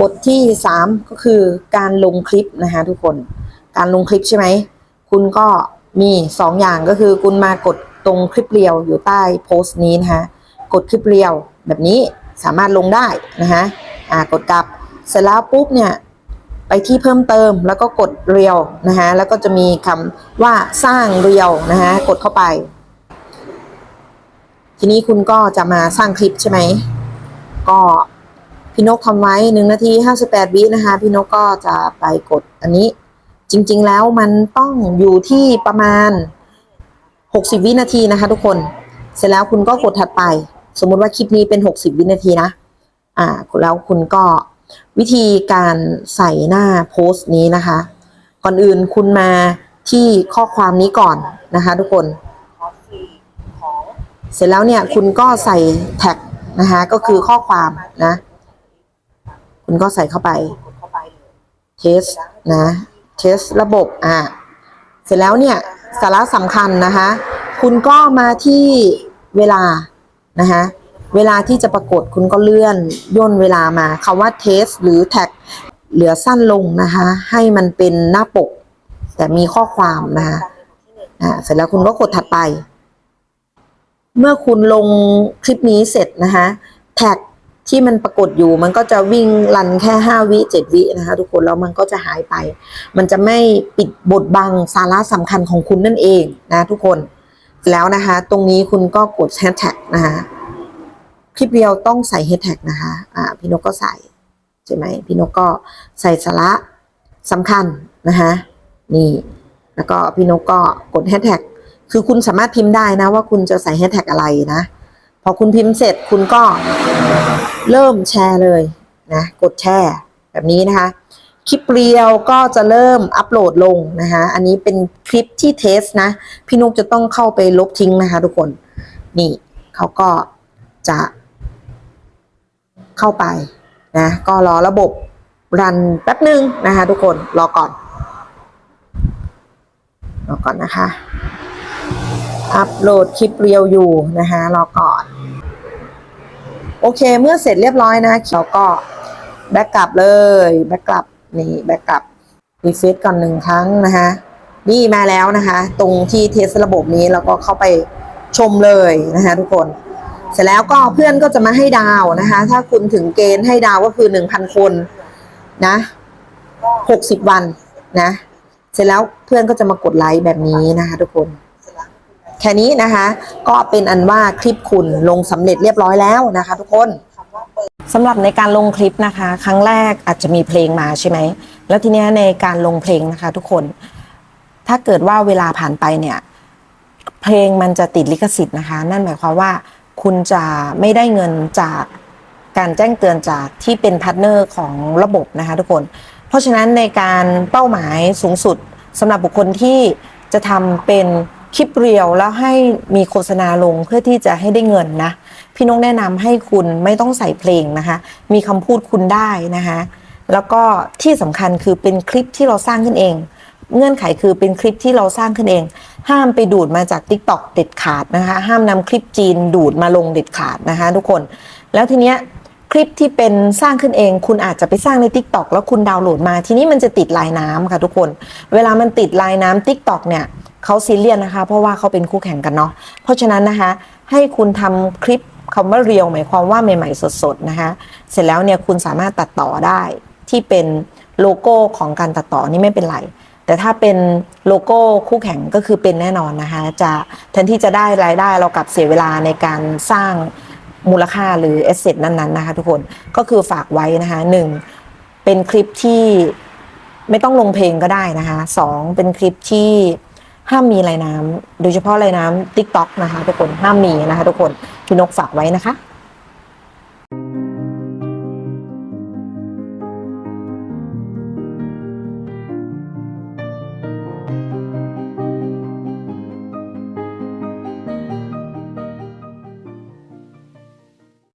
บทที่ 3 ก็คือการลงคลิปนะคะทุกคน การลงคลิปใช่ไหม คุณก็มี 2 อย่างก็คือคุณมากดตรงคลิปเรียวอยู่ใต้โพสต์นี้นะคะกดคลิปเรียวแบบนี้สามารถลงได้นะคะอ่ากดกลับเสร็จแล้วปุ๊บเนี่ยไปที่เพิ่มเติมแล้วก็กดเรียวนะคะแล้วก็จะมีคำว่าสร้างเรียวนะคะกดเข้าไป ทีนี้คุณก็จะมาสร้างคลิปใช่ไหมก็ พี่นกทำไว้หนึ่งนาทีห้าสิบแปดวินะคะ พี่นกก็จะไปกดอันนี้ จริง ๆ แล้วมันต้องอยู่ที่ประมาณ60วินาทีนะคะ ทุกคน เสร็จแล้วคุณก็กดถัดไป สมมุติว่าคลิปนี้เป็น60วินาทีนะ อ่า แล้วคุณก็วิธีการใส่หน้าโพสต์นี้นะคะ ก่อนอื่นคุณมาที่ข้อความนี้ก่อนนะคะ ทุกคน เสร็จแล้วเนี่ยคุณก็ใส่แท็กนะคะ ก็คือข้อความนะ คุณก็ใส่เข้าไปเทสนะเทสระบบอะเสร็จแล้วเนี่ยสาระสำคัญนะคะ คุณก็มาที่เวลานะคะเวลาที่จะปรากฏคุณก็เลื่อนย่นเวลามาคำว่าเทสหรือแท็กเหลือสั้นลงนะคะ ให้มันเป็นหน้าปก แต่มีข้อความนะคะอ่าเสร็จแล้วคุณก็กดถัดไป เมื่อคุณลงคลิปนี้เสร็จนะคะแท็ก ที่มันปรากฏอยู่มันก็จะวิ่งรันแค่ 5 วิ7วินะคะทุกคนแล้วมันก็จะหายไป มันจะไม่ปิดบทบังสาระสำคัญของคุณนั่นเองนะทุกคนแล้วนะคะ ตรงนี้คุณก็กดแฮชแท็กนะคะคลิปเดียวต้องใส่แฮชแท็กนะคะอ่าพี่นกก็ใส่ใช่ไหมพี่นกก็ใส่สาระสำคัญนะคะนี่ แล้วก็พี่นกก็กดแฮชแท็กคือคุณสามารถพิมพ์ได้นะว่าคุณจะใส่แฮชแท็กอะไรนะ พอคุณพิมพ์เสร็จคุณก็เริ่มแชร์เลยนะกดแชร์แบบนี้นะคะ คลิปเรียวก็จะเริ่มอัปโหลดลงนะคะ อันนี้เป็นคลิปที่เทสนะ พี่นุกจะต้องเข้าไปลบทิ้งนะคะทุกคน นี่เขาก็จะเข้าไปนะก็รอระบบรันแป๊บหนึ่งนะคะทุกคนรอก่อนรอก่อนนะคะ อัปโหลดคลิปเรียวอยู่นะคะรอก่อน โอเคเมื่อเสร็จเรียบร้อยนะเราก็แบ็กกลับเลยแบ็กกลับนี่แบ็กกลับรีเฟซก่อนหนึ่งครั้งนะคะนี่มาแล้วนะคะ ตรงที่เทสระบบนี้เราก็เข้าไปชมเลยนะคะทุกคน เสร็จแล้วก็เพื่อนก็จะมาให้ดาวนะคะ ถ้าคุณถึงเกณฑ์ให้ดาวก็คือหนึ่งพันคนนะหกสิบวันนะ เสร็จแล้วเพื่อนก็จะมากดไลค์แบบนี้นะคะทุกคน ค่นี้นะคะ ก็เป็นอันว่าคลิปคุณลงสำเร็จเรียบร้อยแล้วนะคะ ทุกคนสำหรับในการลงคลิปนะคะ ครั้งแรกอาจจะมีเพลงมาใช่ไหม แล้วทีนี้ในการลงเพลงนะคะ ทุกคน ถ้าเกิดว่าเวลาผ่านไปเนี่ย เพลงมันจะติดลิขสิทธิ์นะคะ นั่นหมายความว่าคุณจะไม่ได้เงินจากการแจ้งเตือนจากที่เป็นพาร์ทเนอร์ของระบบนะคะทุกคน เพราะฉะนั้นในการเป้าหมายสูงสุดสำหรับบุคคลที่จะทำเป็น คลิปเรียวแล้วให้มีโฆษณาลงเพื่อที่จะให้ได้เงินนะ พี่นกแนะนำให้คุณไม่ต้องใส่เพลงนะคะ มีคำพูดคุณได้นะคะ แล้วก็ที่สำคัญคือเป็นคลิปที่เราสร้างขึ้นเอง เงื่อนไขคือเป็นคลิปที่เราสร้างขึ้นเอง ห้ามไปดูดมาจาก t ิ k t o k เด็ดขาดนะคะ ห้ามนำคลิปจีนดูดมาลงเด็ดขาดนะคะ ทุกคน แล้วทีเนี้ยคลิปที่เป็นสร้างขึ้นเอง คุณอาจจะไปสร้างใน t ิ k t o k แล้วคุณดาวน์โหลดมา ทีนี้มันจะติดลายน้ำค่ะทุกคน เวลามันติดลายน้ำ t ิ k t o k เนี่ย เขาซีเรียสนะคะ เพราะว่าเขาเป็นคู่แข่งกันเนาะเพราะฉะนั้นนะคะ ให้คุณทำคลิปคำว่าเรียวหมายความว่าใหม่ ๆ สดๆนะคะ เสร็จแล้วเนี่ยคุณสามารถตัดต่อได้ที่เป็นโลโก้ของการตัดต่อนี่ไม่เป็นไร แต่ถ้าเป็นโลโก้คู่แข่งก็คือเป็นแน่นอนนะคะ จะแทนที่จะได้รายได้เรากลับเสียเวลาในการสร้างมูลค่าหรือแอสเซทนั้นๆนะคะทุกคนก็คือฝากไว้นะคะหนึ่งเป็นคลิปที่ไม่ต้องลงเพลงก็ได้นะคะสองเป็นคลิปที่ ห้ามมีลายน้ำโดยเฉพาะลายน้ำติ๊กต็อกนะคะทุกคนห้ามมีนะคะ ทุกคนพี่นกฝากไว้นะคะ